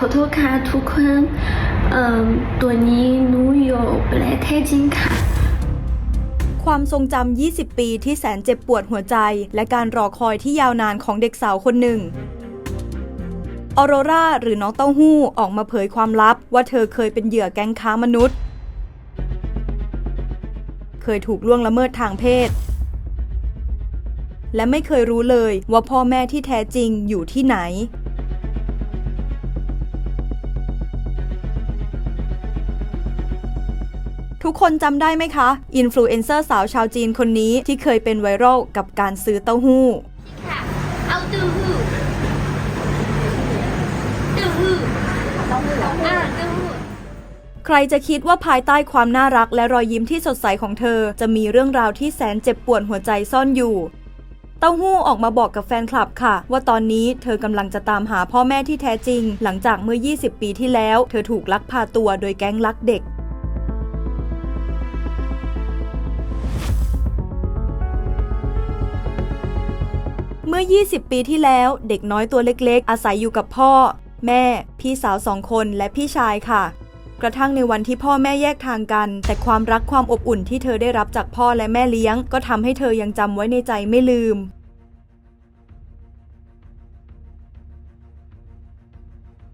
ขอโทษค่ะทุกคนเอ่อตัวนี้หนูอยู่ประเทศจีนค่ะความทรงจำ 20 ปีที่แสนเจ็บปวดหัวใจ และการรอคอยที่ยาวนานของเด็กสาวคนหนึ่ง ออโรราหรือน้องเต้าหู้ออกมาเผยความลับว่าเธอเคยเป็นเหยื่อแก๊งค้ามนุษย์ เคยถูกล่วงละเมิดทางเพศ และไม่เคยรู้เลยว่าพ่อแม่ที่แท้จริงอยู่ที่ไหน ทุกคนจำได้ไหมคะ อินฟลูเอนเซอร์สาวชาวจีนคนนี้ที่เคยเป็นไวรัลกับการซื้อเต้าหู้ ค่ะเอาเต้าหู้เต้าหู้อ่าเต้าหู้ใครจะคิดว่าภายใต้ความน่ารักและรอยยิ้มที่สดใสของเธอ จะมีเรื่องราวที่แสนเจ็บปวดหัวใจซ่อนอยู่ เต้าหู้ออกมาบอกกับแฟนคลับค่ะ ว่าตอนนี้เธอกำลังจะตามหาพ่อแม่ที่แท้จริง หลังจากเมื่อ 20 ปีที่แล้ว เธอถูกลักพาตัวโดยแก๊งลักเด็ก เมื่อ 20 ปีที่แล้วเด็กน้อยตัวเล็กๆ อาศัยอยู่กับพ่อ แม่ พี่สาวสองคนและพี่ชายค่ะ กระทั่งในวันที่พ่อแม่แยกทางกัน แต่ความรักความอบอุ่นที่เธอได้รับจากพ่อและแม่เลี้ยง ก็ทำให้เธอยังจำไว้ในใจไม่ลืม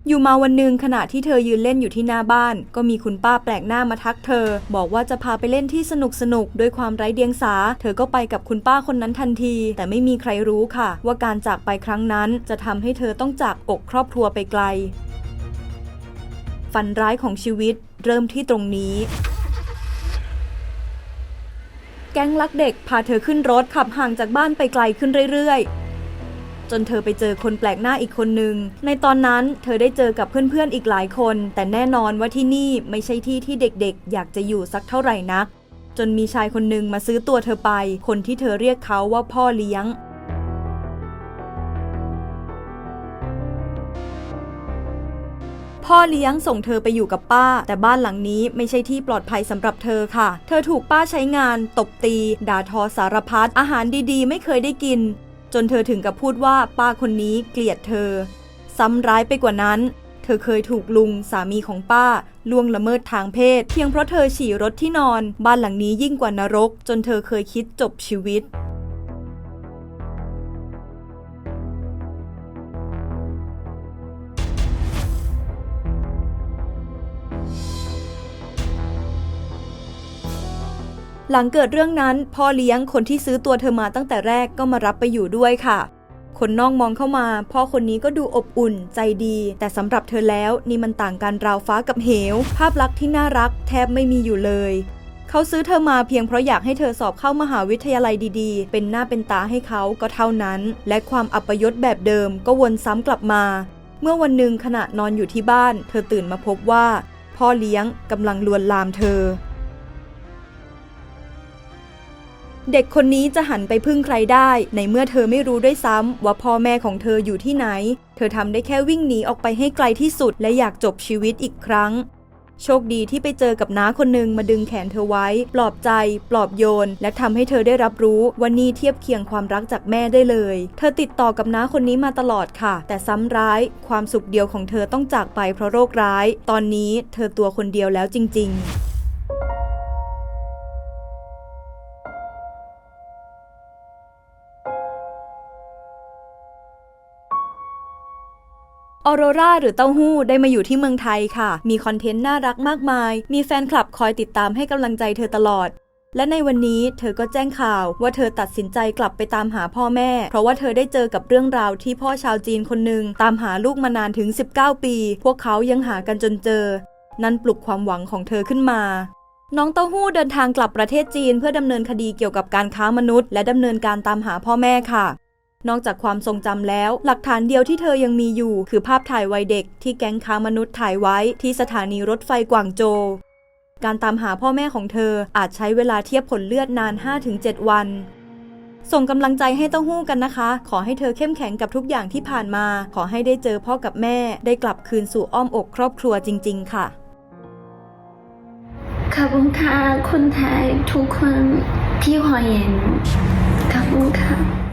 อยู่มาวันหนึ่งขณะที่เธอยืนเล่นอยู่ที่หน้าบ้าน ก็มีคุณป้าแปลกหน้ามาทักเธอ บอกว่าจะพาไปเล่นที่สนุกสนุกๆด้วยความไร้เดียงสา เธอก็ไปกับคุณป้าคนนั้นทันที แต่ไม่มีใครรู้ค่ะ ว่าการจากไปครั้งนั้นจะทำให้เธอต้องจากอกครอบครัวไปไกล ฝันร้ายของชีวิตเริ่มที่ตรงนี้แก๊งลักเด็กพาเธอขึ้นรถขับห่างจากบ้านไปไกลขึ้นเรื่อยๆ จนเธอไปเจอคนแปลกหน้าอีกคนนึง ในตอนนั้นเธอได้เจอกับเพื่อนๆอีกหลายคน แต่แน่นอนว่าที่นี่ไม่ใช่ที่ที่เด็กๆ อยากจะอยู่สักเท่าไหร่นัก จนมีชายคนหนึ่งมาซื้อตัวเธอไป คนที่เธอเรียกเขาว่าพ่อเลี้ยงพ่อเลี้ยงส่งเธอไปอยู่กับป้า แต่บ้านหลังนี้ไม่ใช่ที่ปลอดภัยสำหรับเธอค่ะ เธอถูกป้าใช้งาน ตบตี ด่าทอสารพัดอาหารดีๆ ไม่เคยได้กิน จนเธอถึงกับพูดว่าป้าคนนี้เกลียดเธอ ซ้ำร้ายไปกว่านั้น เธอเคยถูกลุงสามีของป้าล่วงละเมิดทางเพศ เพียงเพราะเธอฉี่รถที่นอน บ้านหลังนี้ยิ่งกว่านรก จนเธอเคยคิดจบชีวิต หลังเกิดเรื่องนั้น พ่อเลี้ยงคนที่ซื้อตัวเธอมาตั้งแต่แรกก็มารับไปอยู่ด้วยค่ะ คนนอกมองเข้ามา พ่อคนนี้ก็ดูอบอุ่นใจดี แต่สำหรับเธอแล้วนี่มันต่างกันราวฟ้ากับเหว ภาพลักษณ์ที่น่ารักแทบไม่มีอยู่เลย เขาซื้อเธอมาเพียงเพราะอยากให้เธอสอบเข้ามหาวิทยาลัยดีๆ เป็นหน้าเป็นตาให้เขาก็เท่านั้น และความอัปยศแบบเดิมก็วนซ้ำกลับมา เมื่อวันหนึ่งขณะนอนอยู่ที่บ้าน เธอตื่นมาพบว่า พ่อเลี้ยงกำลังลวนลามเธอ เด็กคนนี้จะหันไปพึ่งใครได้ ในเมื่อเธอไม่รู้ด้วยซ้ำว่าพ่อแม่ของเธออยู่ที่ไหน เธอทำได้แค่วิ่งหนีออกไปให้ไกลที่สุดและอยากจบชีวิตอีกครั้ง โชคดีที่ไปเจอกับน้าคนหนึ่งมาดึงแขนเธอไว้ ปลอบใจ ปลอบโยน และทำให้เธอได้รับรู้ว่านี่เทียบเคียงความรักจากแม่ได้เลย เธอติดต่อกับน้าคนนี้มาตลอดค่ะ แต่ซ้ำร้าย ความสุขเดียวของเธอต้องจากไปเพราะโรคร้าย ตอนนี้เธอตัวคนเดียวแล้วจริง ๆ ออโรราหรือเต้าหู้ได้มาอยู่ที่เมืองไทยค่ะ มีคอนเทนต์น่ารักมากมาย มีแฟนคลับคอยติดตามให้กำลังใจเธอตลอด และในวันนี้เธอก็แจ้งข่าวว่าเธอตัดสินใจกลับไปตามหาพ่อแม่ เพราะว่าเธอได้เจอกับเรื่องราวที่พ่อชาวจีนคนหนึ่งตามหาลูกมานานถึง 19 ปี พวกเขายังหากันจนเจอ นั่นปลุกความหวังของเธอขึ้นมาน้องเต้าหู้เดินทางกลับประเทศจีน เพื่อดำเนินคดีเกี่ยวกับการค้ามนุษย์ และดำเนินการตามหาพ่อแม่ค่ะ นอกจากความทรงจำแล้ว หลักฐานเดียวที่เธอยังมีอยู่ คือภาพถ่ายวัยเด็ก ที่แก๊งค้ามนุษย์ถ่ายไว้ที่สถานีรถไฟกวางโจวการตามหาพ่อแม่ของเธออาจใช้เวลาเทียบผลเลือดนาน 5-7 วัน ส่งกำลังใจให้เต้าหู้กันนะคะ ขอให้เธอเข้มแข็งกับทุกอย่างที่ผ่านมา ขอให้ได้เจอพ่อกับแม่ ได้กลับคืนสู่อ้อมอกครอบครัวจริง ๆ ค่ะขอบคุณค่ะคนไทยทุกคนที่หัวเย็นขอบคุณค่ะ